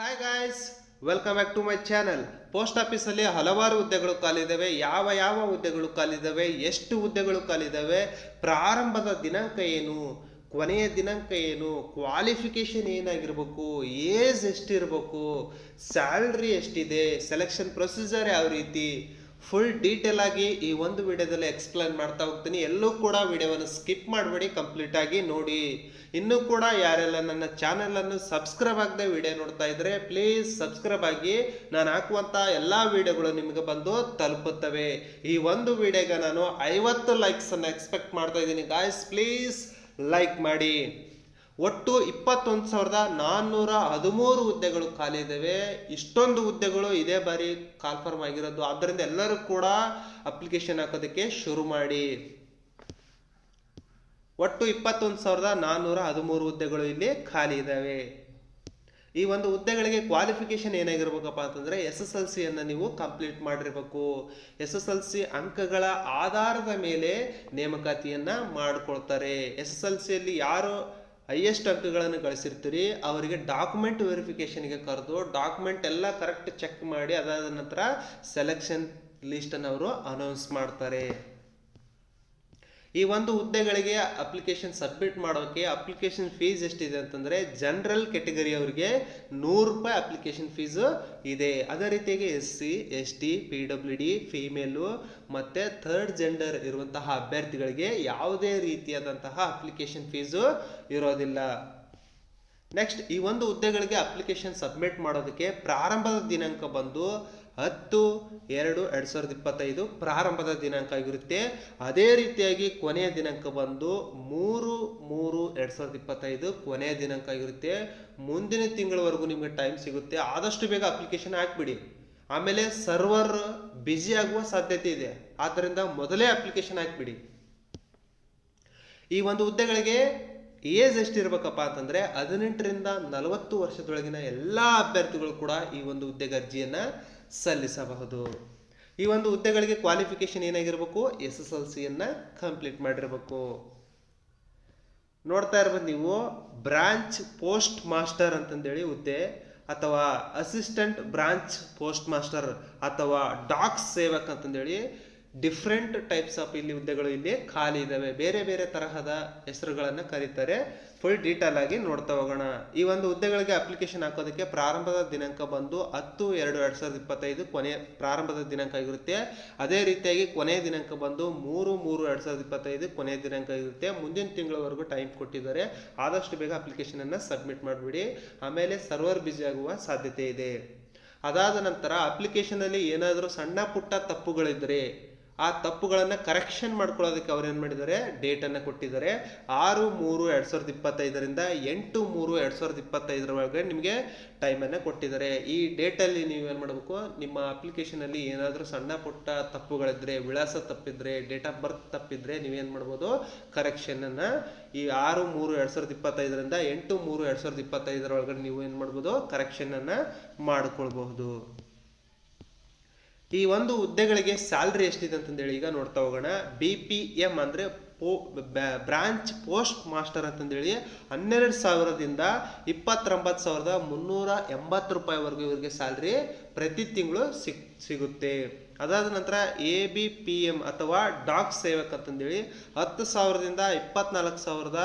Hi guys welcome back to my channel post ಆಫೀಸಲ್ಲಿ ಹಲವಾರು ಹುದ್ದೆಗಳು ಕಾಲಿದ್ದಾವೆ ಯಾವ ಯಾವ ಹುದ್ದೆಗಳು ಕಾಲಿದ್ದಾವೆ ಎಷ್ಟು ಹುದ್ದೆಗಳು ಕಾಲಿದ್ದಾವೆ ಪ್ರಾರಂಭದ ದಿನಾಂಕ ಏನು? ಕೊನೆಯ ದಿನಾಂಕ ಏನು? ಕ್ವಾಲಿಫಿಕೇಷನ್ ಏನಾಗಿರ್ಬೇಕು? ಏಜ್ ಎಷ್ಟಿರಬೇಕು? ಸ್ಯಾಲ್ರಿ ಎಷ್ಟಿದೆ? ಸೆಲೆಕ್ಷನ್ ಪ್ರೊಸೀಜರ್ ಯಾವ ರೀತಿ? ಫುಲ್ ಡೀಟೇಲ್ ಆಗಿ ಈ ಒಂದು ವಿಡಿಯೋದಲ್ಲಿ ಎಕ್ಸ್ಪ್ಲೈನ್ ಮಾಡ್ತಾ ಹೋಗ್ತೀನಿ. ಎಲ್ಲೂ ಕೂಡ ವಿಡಿಯೋವನ್ನು ಸ್ಕಿಪ್ ಮಾಡಬೇಡಿ ಕಂಪ್ಲೀಟ್ ಆಗಿ ನೋಡಿ. ಇನ್ನೂ ಕೂಡ ಯಾರೆಲ್ಲ ನನ್ನ ಚಾನೆಲ್ ಅನ್ನು ಸಬ್ಸ್ಕ್ರೈಬ್ ಆಗದೆ ವಿಡಿಯೋ ನೋಡ್ತಾ ಇದ್ರೆ ಪ್ಲೀಸ್ ಸಬ್ಸ್ಕ್ರೈಬ್ ಆಗಿ. ನಾನು ಹಾಕುವಂತ ಎಲ್ಲ ವಿಡಿಯೋಗಳು ನಿಮಗೆ ಬಂದು ತಲುಪುತ್ತವೆ. ಈ ಒಂದು ವಿಡಿಯೋಗೆ ನಾನು ಐವತ್ತು ಲೈಕ್ಸ್ ಅನ್ನು ಎಕ್ಸ್ಪೆಕ್ಟ್ ಮಾಡ್ತಾ ಇದ್ದೀನಿ. ಗಾಯ್ಸ್ ಪ್ಲೀಸ್ ಲೈಕ್ ಮಾಡಿ. ಒಟ್ಟು ಇಪ್ಪತ್ತೊಂದು ಸಾವಿರದ ನಾನ್ನೂರ ಹದಿಮೂರು ಹುದ್ದೆಗಳು ಖಾಲಿ ಇದ್ದಾವೆ ಇಷ್ಟೊಂದು ಹುದ್ದೆಗಳು ಇದೇ ಬಾರಿ ಕಾಲ್ಫರ್ಮ್ ಆಗಿರೋದು. ಆದ್ದರಿಂದ ಎಲ್ಲರೂ ಕೂಡ ಅಪ್ಲಿಕೇಶನ್ ಹಾಕೋದಕ್ಕೆ ಶುರು ಮಾಡಿ. ಒಟ್ಟು ಇಪ್ಪತ್ತೊಂದು ಸಾವಿರದ ನಾನ್ನೂರ ಹದಿಮೂರು ಹುದ್ದೆಗಳು ಇಲ್ಲಿ ಖಾಲಿ ಇದ್ದಾವೆ ಈ ಒಂದು ಹುದ್ದೆಗಳಿಗೆ ಕ್ವಾಲಿಫಿಕೇಶನ್ ಏನಾಗಿರ್ಬೇಕಪ್ಪ ಅಂತಂದ್ರೆ ಎಸ್ ಎಸ್ ಎಲ್ ಸಿಯನ್ನು ನೀವು ಕಂಪ್ಲೀಟ್ ಮಾಡಿರ್ಬೇಕು. ಎಸ್ ಎಸ್ ಎಲ್ ಸಿ ಅಂಕಗಳ ಆಧಾರದ ಮೇಲೆ ನೇಮಕಾತಿಯನ್ನು ಮಾಡ್ಕೊಳ್ತಾರೆ. ಎಸ್ ಎಸ್ ಎಲ್ ಸಿಯಲ್ಲಿ ಯಾರು ಹೈಯೆಸ್ಟ್ ಅಂಕಗಳನ್ನು ಗಳಿಸಿರ್ತೀರಿ ಅವರಿಗೆ ಡಾಕ್ಯುಮೆಂಟ್ ವೆರಿಫಿಕೇಶನ್ಗೆ ಕರೆದು ಡಾಕ್ಯುಮೆಂಟ್ ಎಲ್ಲ ಕರೆಕ್ಟ್ ಚೆಕ್ ಮಾಡಿ, ಅದಾದ ನಂತರ ಸೆಲೆಕ್ಷನ್ ಲಿಸ್ಟನ್ನು ಅವರು ಅನೌನ್ಸ್ ಮಾಡ್ತಾರೆ. ಈ ಒಂದು ಹುದ್ದೆಗಳಿಗೆ ಅಪ್ಲಿಕೇಶನ್ ಸಬ್ಮಿಟ್ ಮಾಡೋಕೆ ಅಪ್ಲಿಕೇಶನ್ ಫೀಸ್ ಎಷ್ಟಿದೆ ಅಂತಂದರೆ ಜನರಲ್ ಕೆಟಗರಿ ಅವರಿಗೆ ನೂರು ರೂಪಾಯಿ ಅಪ್ಲಿಕೇಶನ್ ಫೀಸು ಇದೆ. ಅದೇ ರೀತಿಯಾಗಿ S C S T P W D female ಮತ್ತು ಥರ್ಡ್ ಜೆಂಡರ್ ಇರುವಂತಹ ಅಭ್ಯರ್ಥಿಗಳಿಗೆ ಯಾವುದೇ ರೀತಿಯಾದಂತಹ ಅಪ್ಲಿಕೇಶನ್ ಫೀಸು ಇರೋದಿಲ್ಲ. ನೆಕ್ಸ್ಟ್ ಈ ಒಂದು ಹುದ್ದೆಗಳಿಗೆ ಅಪ್ಲಿಕೇಶನ್ ಸಬ್ಮಿಟ್ ಮಾಡೋದಕ್ಕೆ ಪ್ರಾರಂಭದ ದಿನಾಂಕ ಬಂದು ಹತ್ತು, ಎರಡು ಎರಡು ಸಾವಿರದ ಇಪ್ಪತ್ತೈದು ಪ್ರಾರಂಭದ ದಿನಾಂಕ ಆಗಿರುತ್ತೆ. ಅದೇ ರೀತಿಯಾಗಿ ಕೊನೆಯ ದಿನಾಂಕ ಬಂದು ಮೂರು ಮೂರು, ಎರಡು ಸಾವಿರದ ಇಪ್ಪತ್ತೈದು ಕೊನೆಯ ದಿನಾಂಕ ಆಗಿರುತ್ತೆ. ಮುಂದಿನ ತಿಂಗಳವರೆಗೂ ನಿಮಗೆ ಟೈಮ್ ಸಿಗುತ್ತೆ. ಆದಷ್ಟು ಬೇಗ ಅಪ್ಲಿಕೇಶನ್ ಹಾಕ್ಬಿಡಿ. ಆಮೇಲೆ ಸರ್ವರ್ ಬ್ಯುಸಿ ಆಗುವ ಸಾಧ್ಯತೆ ಇದೆ. ಆದ್ದರಿಂದ ಮೊದಲೇ ಅಪ್ಲಿಕೇಶನ್ ಹಾಕ್ಬಿಡಿ. ಈ ಒಂದು ಹುದ್ದೆಗಳಿಗೆ ಏಜ್ ಎಷ್ಟಿರ್ಬೇಕಪ್ಪ ಅಂತಂದ್ರೆ ಹದಿನೆಂಟರಿಂದ ನಲವತ್ತು ವರ್ಷದೊಳಗಿನ ಎಲ್ಲ ಅಭ್ಯರ್ಥಿಗಳು ಕೂಡ ಈ ಒಂದು ಹುದ್ದೆಗೆ ಅರ್ಜಿಯನ್ನ ಸಲ್ಲಿಸಬಹುದು. ಈ ಒಂದು ಹುದ್ದೆಗಳಿಗೆ ಕ್ವಾಲಿಫಿಕೇಶನ್ ಏನಾಗಿರಬೇಕು? ಎಸ್ ಎಸ್ ಎಲ್ ಸಿಯನ್ನು ಕಂಪ್ಲೀಟ್ ಮಾಡಿರಬೇಕು. ನೋಡ್ತಾ ಇರ್ಬೋದು ನೀವು ಬ್ರಾಂಚ್ ಪೋಸ್ಟ್ ಮಾಸ್ಟರ್ ಅಂತಂದೇಳಿ ಹುದ್ದೆ, ಅಥವಾ ಅಸಿಸ್ಟೆಂಟ್ ಬ್ರಾಂಚ್ ಪೋಸ್ಟ್ ಮಾಸ್ಟರ್ ಅಥವಾ ಡಾಕ್ಸ್ ಸೇವಕ್ ಅಂತಂದೇಳಿ ಡಿಫ್ರೆಂಟ್ ಟೈಪ್ಸ್ ಆಫ್ ಇಲ್ಲಿ ಹುದ್ದೆಗಳು ಇಲ್ಲಿ ಖಾಲಿ ಇದ್ದಾವೆ ಬೇರೆ ಬೇರೆ ತರಹದ ಹೆಸರುಗಳನ್ನು ಕರೀತಾರೆ. ಫುಲ್ ಡೀಟೇಲ್ ಆಗಿ ನೋಡ್ತಾ ಹೋಗೋಣ. ಈ ಒಂದು ಹುದ್ದೆಗಳಿಗೆ ಅಪ್ಲಿಕೇಶನ್ ಹಾಕೋದಕ್ಕೆ ಪ್ರಾರಂಭದ ದಿನಾಂಕ ಬಂದು ಹತ್ತು ಎರಡು ಎರಡು ಸಾವಿರದ ಇಪ್ಪತ್ತೈದು ಕೊನೆಯ ಪ್ರಾರಂಭದ ದಿನಾಂಕ ಆಗಿರುತ್ತೆ. ಅದೇ ರೀತಿಯಾಗಿ ಕೊನೆಯ ದಿನಾಂಕ ಬಂದು ಮೂರು ಮೂರು ಎರಡು ಸಾವಿರದ ಇಪ್ಪತ್ತೈದು ಕೊನೆಯ ದಿನಾಂಕ ಆಗಿರುತ್ತೆ. ಮುಂದಿನ ತಿಂಗಳವರೆಗೂ ಟೈಮ್ ಕೊಟ್ಟಿದ್ದಾರೆ. ಆದಷ್ಟು ಬೇಗ ಅಪ್ಲಿಕೇಶನ್ ಅನ್ನ ಸಬ್ಮಿಟ್ ಮಾಡಿಬಿಡಿ. ಆಮೇಲೆ ಸರ್ವರ್ ಬಿಜಿ ಆಗುವ ಸಾಧ್ಯತೆ ಇದೆ. ಅದಾದ ನಂತರ ಅಪ್ಲಿಕೇಶನ್ ಅಲ್ಲಿ ಏನಾದರೂ ಸಣ್ಣ ಪುಟ್ಟ ತಪ್ಪುಗಳಿದ್ರೆ ಆ ತಪ್ಪುಗಳನ್ನು ಕರೆಕ್ಷನ್ ಮಾಡ್ಕೊಳ್ಳೋದಕ್ಕೆ ಅವ್ರು ಏನು ಮಾಡಿದ್ದಾರೆ? ಡೇಟನ್ನು ಕೊಟ್ಟಿದ್ದಾರೆ. ಆರು, ಮೂರು, ಎರಡು ಸಾವಿರದ ಇಪ್ಪತ್ತೈದರಿಂದ ಎಂಟು, ಮೂರು, ಎರಡು ಸಾವಿರದ ಇಪ್ಪತ್ತೈದರ ನಿಮಗೆ ಟೈಮನ್ನು ಕೊಟ್ಟಿದ್ದಾರೆ. ಈ ಡೇಟಲ್ಲಿ ನೀವು ಏನು ಮಾಡಬೇಕು? ನಿಮ್ಮ ಅಪ್ಲಿಕೇಶನಲ್ಲಿ ಏನಾದರೂ ಸಣ್ಣ ಪುಟ್ಟ ತಪ್ಪುಗಳಿದ್ರೆ, ವಿಳಾಸ ತಪ್ಪಿದ್ರೆ ಡೇಟ್ ಆಫ್ ಬರ್ತ್ ತಪ್ಪಿದ್ರೆ ನೀವೇನು ಮಾಡ್ಬೋದು? ಕರೆಕ್ಷನನ್ನು ಈ ಆರು, ಮೂರು, ಎರಡು ಸಾವಿರದ ಇಪ್ಪತ್ತೈದರಿಂದ ಎಂಟು, ಮೂರು, ಎರಡು ಸಾವಿರದ ಇಪ್ಪತ್ತೈದರ ಒಳಗಡೆ ನೀವು ಏನು ಮಾಡ್ಬೋದು? ಕರೆಕ್ಷನನ್ನು ಮಾಡಿಕೊಳ್ಬಹುದು. ಈ ಒಂದು ಹುದ್ದೆಗಳಿಗೆ ಸ್ಯಾಲ್ರಿ ಎಷ್ಟಿದೆ ಅಂತಂದೇಳಿ ಈಗ ನೋಡ್ತಾ ಹೋಗೋಣ. ಬಿ ಪಿ ಎಂ ಅಂದರೆ ಪೋ ಬ್ರಾಂಚ್ ಪೋಸ್ಟ್ ಮಾಸ್ಟರ್ ಅಂತಂದೇಳಿ ಹನ್ನೆರಡು ಸಾವಿರದಿಂದ ಇಪ್ಪತ್ತೊಂಬತ್ತು ಸಾವಿರದ ಮುನ್ನೂರ ಎಂಬತ್ತು ರೂಪಾಯಿವರೆಗೂ ಇವರಿಗೆ ಸ್ಯಾಲ್ರಿ ಪ್ರತಿ ತಿಂಗಳು ಸಿಗ್, ಸಿಗುತ್ತೆ. ಅದಾದ ನಂತರ ಎ ಬಿ ಪಿ ಎಂ ಅಥವಾ ಡಾಕ್ ಸೇವಕ್ ಅಂತಂದೇಳಿ ಹತ್ತು ಸಾವಿರದಿಂದ ಇಪ್ಪತ್ನಾಲ್ಕು ಸಾವಿರದ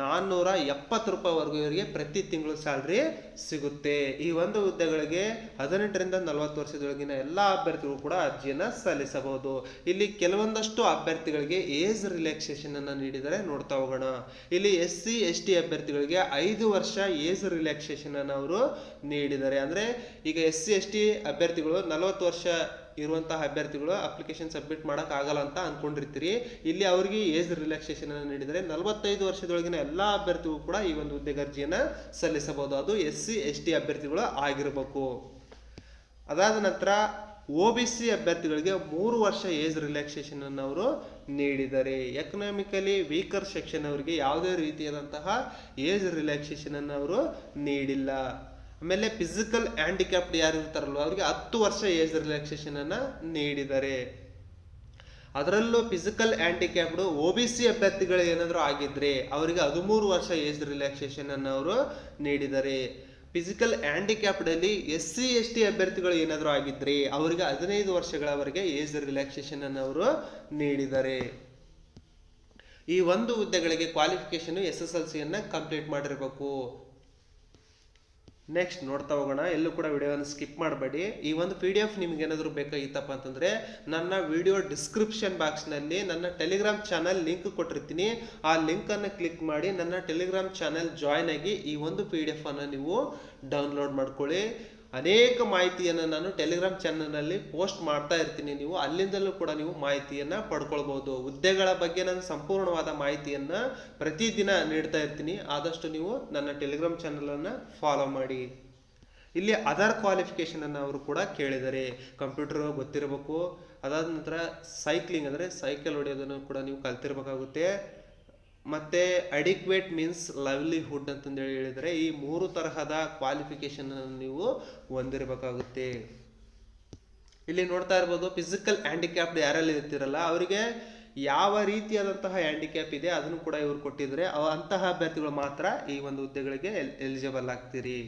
ನಾನ್ನೂರ ಎಪ್ಪತ್ತು ರೂಪಾಯಿವರೆಗೂ ಇವರಿಗೆ ಪ್ರತಿ ತಿಂಗಳು ಸ್ಯಾಲ್ರಿ ಸಿಗುತ್ತೆ. ಈ ಒಂದು ಹುದ್ದೆಗಳಿಗೆ ಹದಿನೆಂಟರಿಂದ ನಲವತ್ತು ವರ್ಷದೊಳಗಿನ ಎಲ್ಲ ಅಭ್ಯರ್ಥಿಗಳು ಕೂಡ ಅರ್ಜಿಯನ್ನು ಸಲ್ಲಿಸಬಹುದು. ಇಲ್ಲಿ ಕೆಲವೊಂದಷ್ಟು ಅಭ್ಯರ್ಥಿಗಳಿಗೆ ಏಜ್ ರಿಲ್ಯಾಕ್ಸೇಷನ್ ಅನ್ನು ನೀಡಿದರೆ ನೋಡ್ತಾ ಹೋಗೋಣ. ಇಲ್ಲಿ ಎಸ್ ಸಿ ಎಸ್ ಟಿ ಅಭ್ಯರ್ಥಿಗಳಿಗೆ ಐದು ವರ್ಷ ಏಜ್ ರಿಲ್ಯಾಕ್ಸೇಷನ್ ಅನ್ನು ಅವರು ನೀಡಿದ್ದಾರೆ ಅಂದರೆ ಈಗ ಎಸ್ ಸಿ ಎಸ್ ಟಿ ಅಭ್ಯರ್ಥಿಗಳು ನಲವತ್ತು ವರ್ಷ ಇರುವಂತಹ ಅಭ್ಯರ್ಥಿಗಳು ಅಪ್ಲಿಕೇಶನ್ ಸಬ್ಮಿಟ್ ಮಾಡಕ್ ಆಗಲ್ಲ ಅಂತ ಅನ್ಕೊಂಡಿರ್ತೀರಿ. ಇಲ್ಲಿ ಅವರಿಗೆ ಏಜ್ ರಿಲ್ಯಾಕ್ಸೇಷನ್ ಅನ್ನು ನೀಡಿದರೆ ನಲವತ್ತೈದು ವರ್ಷದೊಳಗಿನ ಎಲ್ಲಾ ಅಭ್ಯರ್ಥಿಗೂ ಕೂಡ ಈ ಒಂದು ಹುದ್ದೆಗೆ ಅರ್ಜಿಯನ್ನ ಸಲ್ಲಿಸಬಹುದು. ಅದು ಎಸ್ ಸಿ ಎಸ್ ಟಿ ಅಭ್ಯರ್ಥಿಗಳು ಆಗಿರಬೇಕು. ಅದಾದ ನಂತರ ಓ ಬಿ ಸಿ ಅಭ್ಯರ್ಥಿಗಳಿಗೆ ಮೂರು ವರ್ಷ ಏಜ್ ರಿಲ್ಯಾಕ್ಸೇಷನ್ ಅನ್ನು ಅವರು ನೀಡಿದರೆ. ಎಕನಾಮಿಕಲಿ ವೀಕರ್ ಸೆಕ್ಷನ್ ಅವರಿಗೆ ಯಾವುದೇ ರೀತಿಯಾದಂತಹ ಏಜ್ ರಿಲ್ಯಾಕ್ಸೇಷನ್ ಅನ್ನು ಅವರು ನೀಡಿಲ್ಲ. ಆಮೇಲೆ ಫಿಸಿಕಲ್ ಹ್ಯಾಂಡಿಕ್ಯಾಪ್ಡ್ ಯಾರು ಇರ್ತಾರಲ್ವ, ಅವರಿಗೆ ಹತ್ತು ವರ್ಷ ಏಜ್ ರಿಲ್ಯಾಕ್ಸೇಷನ್ ಅನ್ನ ನೀಡಿದ್ದಾರೆ ಅದರಲ್ಲೂ physical handicapped O B C ಅಭ್ಯರ್ಥಿಗಳು ಏನಾದರೂ ಆಗಿದ್ರೆ ಅವರಿಗೆ ಹದಿಮೂರು ವರ್ಷ ಏಜ್ ರಿಲ್ಯಾಕ್ಸೇಷನ್ ಅನ್ನು ಅವರು ನೀಡಿದ್ದಾರೆ ಫಿಸಿಕಲ್ ಹ್ಯಾಂಡಿಕ್ಯಾಪ್ಡ್ ಅಲ್ಲಿ ಎಸ್ ಸಿ ಎಸ್ ಟಿ ಅಭ್ಯರ್ಥಿಗಳು ಏನಾದರೂ ಆಗಿದ್ರೆ ಅವರಿಗೆ ಹದಿನೈದು ವರ್ಷಗಳವರೆಗೆ ಏಜ್ ರಿಲ್ಯಾಕ್ಸೇಷನ್ ಅನ್ನು ಅವರು ನೀಡಿದ್ದಾರೆ ಈ ಒಂದು ಹುದ್ದೆಗಳಿಗೆ ಕ್ವಾಲಿಫಿಕೇಶನ್ ಎಸ್ ಎಸ್ ಎಲ್ ಸಿಯನ್ನು ಕಂಪ್ಲೀಟ್ ಮಾಡಿರಬೇಕು. ನೆಕ್ಸ್ಟ್ ನೋಡ್ತಾ ಹೋಗೋಣ. ಎಲ್ಲೂ ಕೂಡ ವಿಡಿಯೋವನ್ನು ಸ್ಕಿಪ್ ಮಾಡಬೇಡಿ. ಈ ಒಂದು ಪಿ ಡಿ ಎಫ್ ನಿಮ್ಗೆ ಏನಾದರೂ ಬೇಕಾಗಿತ್ತಪ್ಪ ಅಂತಂದರೆ, ನನ್ನ ವಿಡಿಯೋ ಡಿಸ್ಕ್ರಿಪ್ಷನ್ ಬಾಕ್ಸ್ನಲ್ಲಿ ನನ್ನ ಟೆಲಿಗ್ರಾಮ್ ಚಾನಲ್ ಲಿಂಕ್ ಕೊಟ್ಟಿರ್ತೀನಿ. ಆ ಲಿಂಕನ್ನು ಕ್ಲಿಕ್ ಮಾಡಿ ನನ್ನ ಟೆಲಿಗ್ರಾಮ್ ಚಾನಲ್ ಜಾಯ್ನ್ ಆಗಿ ಈ ಒಂದು ಪಿ ಡಿ ಎಫ್ ಅನ್ನು ನೀವು ಡೌನ್ಲೋಡ್ ಮಾಡ್ಕೊಳ್ಳಿ. ಅನೇಕ ಮಾಹಿತಿಯನ್ನು ನಾನು ಟೆಲಿಗ್ರಾಮ್ ಚಾನಲ್ನಲ್ಲಿ ಪೋಸ್ಟ್ ಮಾಡ್ತಾ ಇರ್ತೀನಿ. ನೀವು ಅಲ್ಲಿಂದಲೂ ಕೂಡ ನೀವು ಮಾಹಿತಿಯನ್ನು ಪಡ್ಕೊಳ್ಬೋದು. ಹುದ್ದೆಗಳ ಬಗ್ಗೆ ನಾನು ಸಂಪೂರ್ಣವಾದ ಮಾಹಿತಿಯನ್ನು ಪ್ರತಿದಿನ ನೀಡ್ತಾ ಇರ್ತೀನಿ. ಆದಷ್ಟು ನೀವು ನನ್ನ ಟೆಲಿಗ್ರಾಮ್ ಚಾನಲನ್ನು ಫಾಲೋ ಮಾಡಿ. ಇಲ್ಲಿ ಅದರ್ ಕ್ವಾಲಿಫಿಕೇಶನ್ ಅನ್ನು ಅವರು ಕೂಡ ಕೇಳಿದ್ದಾರೆ ಕಂಪ್ಯೂಟರ್ ಗೊತ್ತಿರಬೇಕು. ಅದಾದ ನಂತರ ಸೈಕ್ಲಿಂಗ್ ಅಂದರೆ ಸೈಕಲ್ ಹೊಡೆಯೋದನ್ನು ಕೂಡ ನೀವು ಕಲ್ತಿರ್ಬೇಕಾಗುತ್ತೆ. ಮತ್ತೆ ಅಡಿಕ್ವೇಟ್ ಮೀನ್ಸ್ ಲವ್ಲಿಹುಡ್ ಅಂತಂದೇಳಿ ಹೇಳಿದರೆ ಈ ಮೂರು ತರಹದ ಕ್ವಾಲಿಫಿಕೇಶನ್ ನೀವು ಹೊಂದಿರಬೇಕಾಗುತ್ತೆ. ಇಲ್ಲಿ ನೋಡ್ತಾ ಇರ್ಬೋದು ಫಿಸಿಕಲ್ ಹ್ಯಾಂಡಿಕ್ಯಾಪ್ಡ್ ಯಾರಲ್ಲಿ ಇರ್ತಿರಲ್ಲ, ಅವರಿಗೆ ಯಾವ ರೀತಿಯಾದಂತಹ ಹ್ಯಾಂಡಿಕ್ಯಾಪ್ ಇದೆ ಅದನ್ನು ಕೂಡ ಇವರು ಕೊಟ್ಟಿದ್ರೆ ಅಂತಹ ಅಭ್ಯರ್ಥಿಗಳು ಮಾತ್ರ ಈ ಒಂದು ಹುದ್ದೆಗಳಿಗೆ ಎಲಿಜಿಬಲ್ ಆಗ್ತೀರಿ.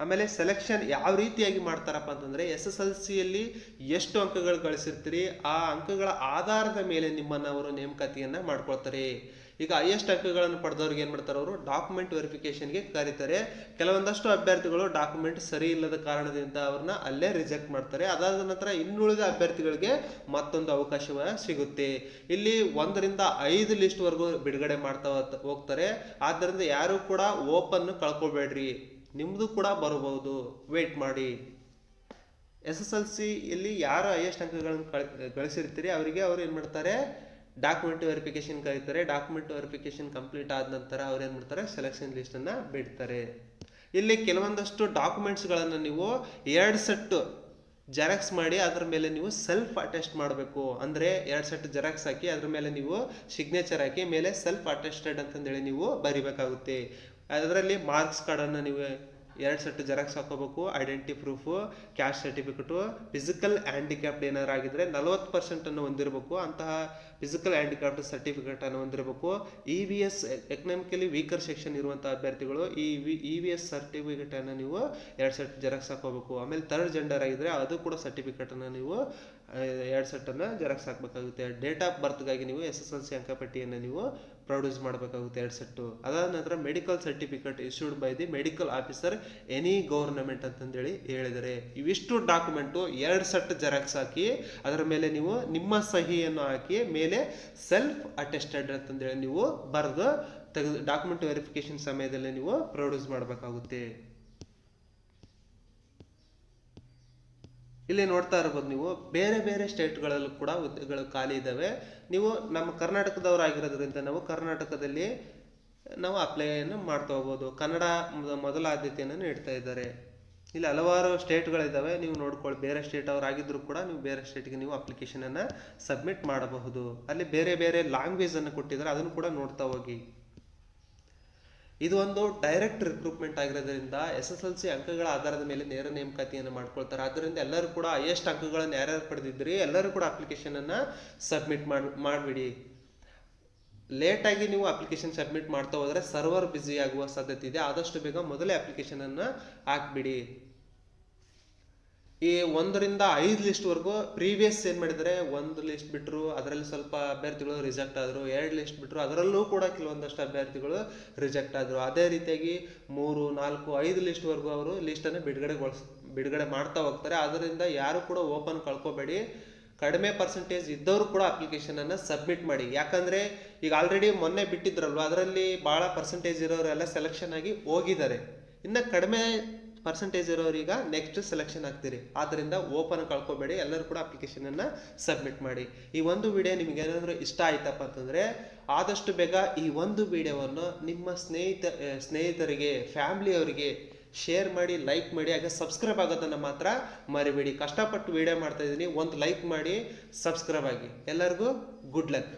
ಆಮೇಲೆ ಸೆಲೆಕ್ಷನ್ ಯಾವ ರೀತಿಯಾಗಿ ಮಾಡ್ತಾರಪ್ಪ ಅಂತಂದರೆ ಎಸ್ ಎಸ್ ಎಲ್ ಸಿಯಲ್ಲಿ ಎಷ್ಟು ಅಂಕಗಳು ಗಳಿಸಿರ್ತೀರಿ, ಆ ಅಂಕಗಳ ಆಧಾರದ ಮೇಲೆ ನಿಮ್ಮನ್ನು ಅವರು ನೇಮಕಾತಿಯನ್ನು ಮಾಡ್ಕೊಳ್ತಾರೆ. ಈಗ ಹೈಯೆಸ್ಟ್ ಅಂಕಗಳನ್ನು ಪಡೆದವ್ರಿಗೆ ಏನು ಮಾಡ್ತಾರೆ ಅವರು? ಡಾಕ್ಯುಮೆಂಟ್ ವೆರಿಫಿಕೇಷನ್ಗೆ ಕರೀತಾರೆ. ಕೆಲವೊಂದಷ್ಟು ಅಭ್ಯರ್ಥಿಗಳು ಡಾಕ್ಯುಮೆಂಟ್ ಸರಿ ಇಲ್ಲದ ಕಾರಣದಿಂದ ಅವ್ರನ್ನ ಅಲ್ಲೇ ರಿಜೆಕ್ಟ್ ಮಾಡ್ತಾರೆ. ಅದಾದ ನಂತರ ಇನ್ನುಳಿದ ಅಭ್ಯರ್ಥಿಗಳಿಗೆ ಮತ್ತೊಂದು ಅವಕಾಶ ಸಿಗುತ್ತೆ. ಇಲ್ಲಿ ಒಂದರಿಂದ ಐದು ಲಿಸ್ಟ್ವರೆಗೂ ಬಿಡುಗಡೆ ಮಾಡ್ತಾ ಹೋಗ್ತ- ಹೋಗ್ತಾರೆ. ಆದ್ದರಿಂದ ಯಾರು ಕೂಡ ಓಪನ್ ಕಳ್ಕೊಬೇಡ್ರಿ. ನಿಮ್ಮದು ಕೂಡ ಬರಬಹುದು. ವೇಟ್ ಮಾಡಿ. ಎಸ್ ಎಸ್ ಎಲ್ ಸಿಯಲ್ಲಿ ಯಾರು ಹೈಯೆಸ್ಟ್ ಅಂಕಗಳನ್ನು ಗಳಿಸಿರ್ತೀರಿ ಅವರಿಗೆ ಅವ್ರು ಏನು ಮಾಡ್ತಾರೆ? ಡಾಕ್ಯುಮೆಂಟ್ ವೆರಿಫಿಕೇಶನ್ ಕರೀತಾರೆ. ಡಾಕ್ಯುಮೆಂಟ್ ವೆರಿಫಿಕೇಶನ್ ಕಂಪ್ಲೀಟ್ ಆದ ನಂತರ ಅವ್ರು ಏನು ಮಾಡ್ತಾರೆ? ಸೆಲೆಕ್ಷನ್ ಲಿಸ್ಟನ್ನು ಬಿಡ್ತಾರೆ. ಇಲ್ಲಿ ಕೆಲವೊಂದಷ್ಟು ಡಾಕ್ಯುಮೆಂಟ್ಸ್ಗಳನ್ನು ನೀವು ಎರಡು ಸೆಟ್ಟು ಜೆರಾಕ್ಸ್ ಮಾಡಿ ಅದರ ಮೇಲೆ ನೀವು ಸೆಲ್ಫ್ ಅಟೆಸ್ಟ್ ಮಾಡಬೇಕು. ಅಂದರೆ ಎರಡು ಸೆಟ್ ಜೆರಾಕ್ಸ್ ಹಾಕಿ ಅದ್ರ ಮೇಲೆ ನೀವು ಸಿಗ್ನೇಚರ್ ಹಾಕಿ ಮೇಲೆ ಸೆಲ್ಫ್ ಅಟೆಸ್ಟೆಡ್ ಅಂತಂದೇಳಿ ನೀವು ಬರಿಬೇಕಾಗುತ್ತೆ. ಅದರಲ್ಲಿ ಮಾರ್ಕ್ಸ್ ಕಾರ್ಡನ್ನು ನೀವು ಎರಡು ಸೆಟ್ ಜೆರಾಕ್ಸ್ ಹಾಕೋಬೇಕು identity proof caste certificate physical handicapped ಏನಾರು ಆಗಿದ್ರೆ ನಲವತ್ತು ಪರ್ಸೆಂಟನ್ನು ಹೊಂದಿರಬೇಕು. ಅಂತಹ ಫಿಸಿಕಲ್ ಹ್ಯಾಂಡಿಕ್ಯಾಪ್ಡ್ ಸರ್ಟಿಫಿಕೇಟನ್ನು ಹೊಂದಿರಬೇಕು. E V S economically weaker section ಇರುವಂಥ ಅಭ್ಯರ್ಥಿಗಳು ಈ ವಿ ಇ ವಿ ಎಸ್ ಸರ್ಟಿಫಿಕೇಟನ್ನು ನೀವು ಎರಡು ಸೆಟ್ ಜೆರಾಕ್ಸ್ ಹಾಕೋಬೇಕು. ಆಮೇಲೆ ಥರ್ಡ್ ಜೆಂಡರ್ ಆಗಿದ್ರೆ ಅದು ಕೂಡ ಸರ್ಟಿಫಿಕೇಟನ್ನು ನೀವು ಎರಡು ಸೆಟ್ಟನ್ನು ಜೆರಾಕ್ಸ್ ಹಾಕಬೇಕಾಗುತ್ತೆ. ಡೇಟ್ ಆಫ್ ಬರ್ತ್ಗಾಗಿ ನೀವು ಎಸ್ ಎಸ್ ಎಲ್ ಸಿ ಅಂಕಪಟ್ಟಿಯನ್ನು ನೀವು ಪ್ರೊಡ್ಯೂಸ್ ಮಾಡಬೇಕಾಗುತ್ತೆ ಎರಡು ಸೆಟ್ಟು. ಅದಾದ ನಂತರ medical certificate issued by the medical officer any government ಅಂತಂದೇಳಿ ಹೇಳಿದರೆ. ಇವಿಷ್ಟು ಡಾಕ್ಯುಮೆಂಟು ಎರಡು ಸೆಟ್ ಜೆರಾಕ್ಸ್ ಹಾಕಿ, ಅದರ ಮೇಲೆ ನೀವು ನಿಮ್ಮ ಸಹಿಯನ್ನು ಹಾಕಿ, ಮೇಲೆ ಸೆಲ್ಫ್ ಅಟೆಸ್ಟೆಡ್ ಅಂತಂದೇಳಿ ನೀವು ಬರೆದು ತೆಗೆದು, ಡಾಕ್ಯುಮೆಂಟ್ ವೆರಿಫಿಕೇಶನ್ ಸಮಯದಲ್ಲಿ ನೀವು ಪ್ರೊಡ್ಯೂಸ್ ಮಾಡಬೇಕಾಗುತ್ತೆ. ಇಲ್ಲಿ ನೋಡ್ತಾ ಇರ್ಬೋದು ನೀವು. ಬೇರೆ ಬೇರೆ ಸ್ಟೇಟ್ಗಳಲ್ಲೂ ಕೂಡ ಹುದ್ದೆಗಳು ಖಾಲಿ ಇದ್ದಾವೆ ನೀವು ನಮ್ಮ ಕರ್ನಾಟಕದವ್ರು ಆಗಿರೋದ್ರಿಂದ ನಾವು ಕರ್ನಾಟಕದಲ್ಲಿ ನಾವು ಅಪ್ಲೈಯನ್ನು ಮಾಡ್ತಾ ಹೋಗ್ಬೋದು. ಕನ್ನಡ ಮೊದ- ಮೊದಲ ಆದ್ಯತೆಯನ್ನು ನೀಡ್ತಾ ಇದ್ದಾರೆ. ಇಲ್ಲಿ ಹಲವಾರು ಸ್ಟೇಟ್ಗಳಿದ್ದಾವೆ ನೀವು ನೋಡ್ಕೊಳ್ಳಿ ಬೇರೆ ಸ್ಟೇಟ್ ಅವರಾಗಿದ್ದರೂ ಕೂಡ ನೀವು ಬೇರೆ ಸ್ಟೇಟ್ಗೆ ನೀವು ಅಪ್ಲಿಕೇಶನನ್ನು ಸಬ್ಮಿಟ್ ಮಾಡಬಹುದು. ಅಲ್ಲಿ ಬೇರೆ ಬೇರೆ ಲ್ಯಾಂಗ್ವೇಜನ್ನು ಕೊಟ್ಟಿದ್ದಾರೆ. ಅದನ್ನು ಕೂಡ ನೋಡ್ತಾ ಹೋಗಿ. ಇದು ಒಂದು ಡೈರೆಕ್ಟ್ ರಿಕ್ರೂಟ್ಮೆಂಟ್ ಆಗಿರೋದ್ರಿಂದ ಎಸ್ ಎಸ್ ಎಲ್ ಸಿ ಅಂಕಗಳ ಆಧಾರದ ಮೇಲೆ ನೇರ ನೇಮಕಾತಿಯನ್ನು ಮಾಡ್ಕೊಳ್ತಾರೆ. ಆದ್ದರಿಂದ ಎಲ್ಲರೂ ಕೂಡ ಹೈಯೆಸ್ಟ್ ಅಂಕಗಳನ್ನು ಯಾರ್ಯಾರು ಪಡೆದಿದ್ರಿ ಎಲ್ಲರೂ ಕೂಡ ಅಪ್ಲಿಕೇಶನ್ ಅನ್ನ ಸಬ್ಮಿಟ್ ಮಾಡಿ, ಮಾಡಿಬಿಡಿ. ಲೇಟಾಗಿ ನೀವು ಅಪ್ಲಿಕೇಶನ್ ಸಬ್ಮಿಟ್ ಮಾಡ್ತಾ ಹೋದರೆ ಸರ್ವರ್ ಬ್ಯುಸಿ ಆಗುವ ಸಾಧ್ಯತೆ ಇದೆ. ಆದಷ್ಟು ಬೇಗ ಮೊದಲೇ ಅಪ್ಲಿಕೇಶನನ್ನು ಹಾಕ್ಬಿಡಿ. ಈ ಒಂದರಿಂದ ಐದು ಲಿಸ್ಟ್ವರೆಗೂ ಪ್ರೀವಿಯಸ್ ಏನು ಮಾಡಿದರೆ? ಒಂದು ಲಿಸ್ಟ್ ಬಿಟ್ಟರು ಅದರಲ್ಲಿ ಸ್ವಲ್ಪ ಅಭ್ಯರ್ಥಿಗಳು ರಿಜೆಕ್ಟ್ ಆದರು, ಎರಡು ಲಿಸ್ಟ್ ಬಿಟ್ಟರು ಅದರಲ್ಲೂ ಕೂಡ ಕೆಲವೊಂದಷ್ಟು ಅಭ್ಯರ್ಥಿಗಳು ರಿಜೆಕ್ಟ್ ಆದರು. ಅದೇ ರೀತಿಯಾಗಿ ಮೂರು, ನಾಲ್ಕು, ಐದು ಲಿಸ್ಟ್ವರೆಗೂ ಅವರು ಲಿಸ್ಟನ್ನು ಬಿಡುಗಡೆಗೊಳಿಸ್ ಬಿಡುಗಡೆ ಮಾಡ್ತಾ ಹೋಗ್ತಾರೆ. ಅದರಿಂದ ಯಾರು ಕೂಡ ಓಪನ್ ಕಳ್ಕೊಬೇಡಿ. ಕಡಿಮೆ ಪರ್ಸೆಂಟೇಜ್ ಇದ್ದವರು ಕೂಡ ಅಪ್ಲಿಕೇಶನ್ ಅನ್ನ ಸಬ್ಮಿಟ್ ಮಾಡಿ. ಯಾಕಂದ್ರೆ ಈಗ ಆಲ್ರೆಡಿ ಮೊನ್ನೆ ಬಿಟ್ಟಿದ್ರಲ್ವಾ, ಅದರಲ್ಲಿ ಬಹಳ ಪರ್ಸೆಂಟೇಜ್ ಇರೋರೆಲ್ಲ ಸೆಲೆಕ್ಷನ್ ಆಗಿ ಹೋಗಿದ್ದಾರೆ. ಇನ್ನು ಕಡಿಮೆ ಪರ್ಸೆಂಟೇಜ್ ಇರೋರೀಗ ನೆಕ್ಸ್ಟ್ ಸೆಲೆಕ್ಷನ್ ಆಗ್ತೀರಿ. ಆದ್ದರಿಂದ ಓಪನ್ ಕಳ್ಕೊಬೇಡಿ, ಎಲ್ಲರೂ ಕೂಡ ಅಪ್ಲಿಕೇಶನನ್ನು ಸಬ್ಮಿಟ್ ಮಾಡಿ. ಈ ಒಂದು ವಿಡಿಯೋ ನಿಮಗೆ ಏನಾದರೂ ಇಷ್ಟ ಆಯ್ತಪ್ಪ ಅಂತಂದರೆ, ಆದಷ್ಟು ಬೇಗ ಈ ಒಂದು ವಿಡಿಯೋವನ್ನು ನಿಮ್ಮ ಸ್ನೇಹಿತ ಸ್ನೇಹಿತರಿಗೆ ಫ್ಯಾಮ್ಲಿಯವರಿಗೆ ಶೇರ್ ಮಾಡಿ ಲೈಕ್ ಮಾಡಿ, ಹಾಗೆ ಸಬ್ಸ್ಕ್ರೈಬ್ ಆಗೋದನ್ನು ಮಾತ್ರ ಮರಿಬೇಡಿ. ಕಷ್ಟಪಟ್ಟು ವಿಡಿಯೋ ಮಾಡ್ತಾ ಇದ್ದೀನಿ, ಒಂದು ಲೈಕ್ ಮಾಡಿ ಸಬ್ಸ್ಕ್ರೈಬ್ ಆಗಿ. ಎಲ್ಲರಿಗೂ ಗುಡ್ ಲಕ್